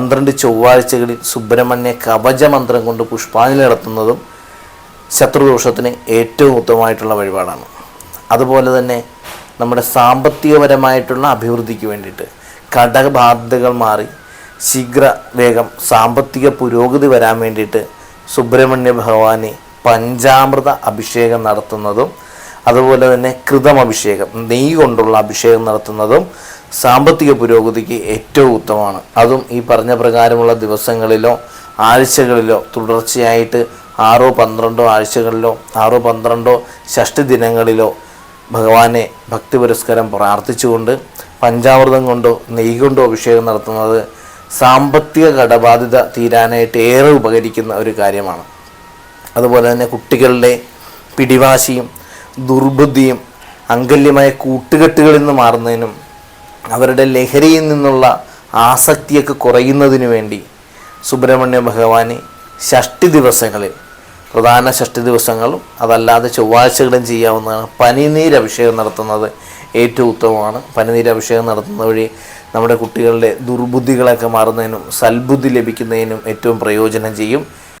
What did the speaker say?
പന്ത്രണ്ട് ചൊവ്വാഴ്ചകളിൽ സുബ്രഹ്മണ്യ കവച മന്ത്രം കൊണ്ട് പുഷ്പാഞ്ജലി നടത്തുന്നതും ശത്രുദോഷത്തിന് ഏറ്റവും ഉത്തമമായിട്ടുള്ള വഴിപാടാണ്. അതുപോലെ തന്നെ നമ്മുടെ സാമ്പത്തികപരമായിട്ടുള്ള അഭിവൃദ്ധിക്ക് വേണ്ടിയിട്ട് കടബാധ്യതകൾ മാറി ശീഘ്ര വേഗം സാമ്പത്തിക പുരോഗതി വരാൻ വേണ്ടിയിട്ട് സുബ്രഹ്മണ്യ ഭഗവാനെ പഞ്ചാമൃത അഭിഷേകം നടത്തുന്നതും അതുപോലെ തന്നെ കൃതം അഭിഷേകം നെയ്യ് കൊണ്ടുള്ള അഭിഷേകം നടത്തുന്നതും സാമ്പത്തിക പുരോഗതിക്ക് ഏറ്റവും ഉത്തമമാണ്. അതും ഈ പറഞ്ഞ പ്രകാരമുള്ള ദിവസങ്ങളിലോ ആഴ്ചകളിലോ തുടർച്ചയായിട്ട് ആറോ പന്ത്രണ്ടോ ആഴ്ചകളിലോ ആറോ പന്ത്രണ്ടോ ഷഷ്ടി ദിനങ്ങളിലോ ഭഗവാനെ ഭക്തി പുരസ്കാരം പ്രാർത്ഥിച്ചുകൊണ്ട് പഞ്ചാമൃതം കൊണ്ടോ നെയ് കൊണ്ടോ അഭിഷേകം നടത്തുന്നത് സാമ്പത്തിക കടബാധ്യത തീരാനായിട്ട് ഏറെ ഉപകരിക്കുന്ന ഒരു കാര്യമാണ്. അതുപോലെ തന്നെ കുട്ടികളുടെ പിടിവാശിയും ദുർബുദ്ധിയും അങ്കല്യമായ കൂട്ടുകെട്ടുകളിൽ നിന്ന് മാറുന്നതിനും അവരുടെ ലഹരിയിൽ നിന്നുള്ള ആസക്തിയൊക്കെ കുറയുന്നതിന് വേണ്ടി സുബ്രഹ്മണ്യ ഭഗവാനെ ഷഷ്ടി ദിവസങ്ങളിൽ പ്രധാന ഷഷ്ടി ദിവസങ്ങളും അതല്ലാതെ ചൊവ്വാഴ്ചകളും ചെയ്യാവുന്നതാണ്. പനിനീര് അഭിഷേകം നടത്തുന്നത് ഏറ്റവും ഉത്തമമാണ്. പനിനീര് അഭിഷേകം നടത്തുന്ന വഴി നമ്മുടെ കുട്ടികളുടെ ദുർബുദ്ധികളൊക്കെ മാറുന്നതിനും സൽബുദ്ധി ലഭിക്കുന്നതിനും ഏറ്റവും പ്രയോജനം ചെയ്യും.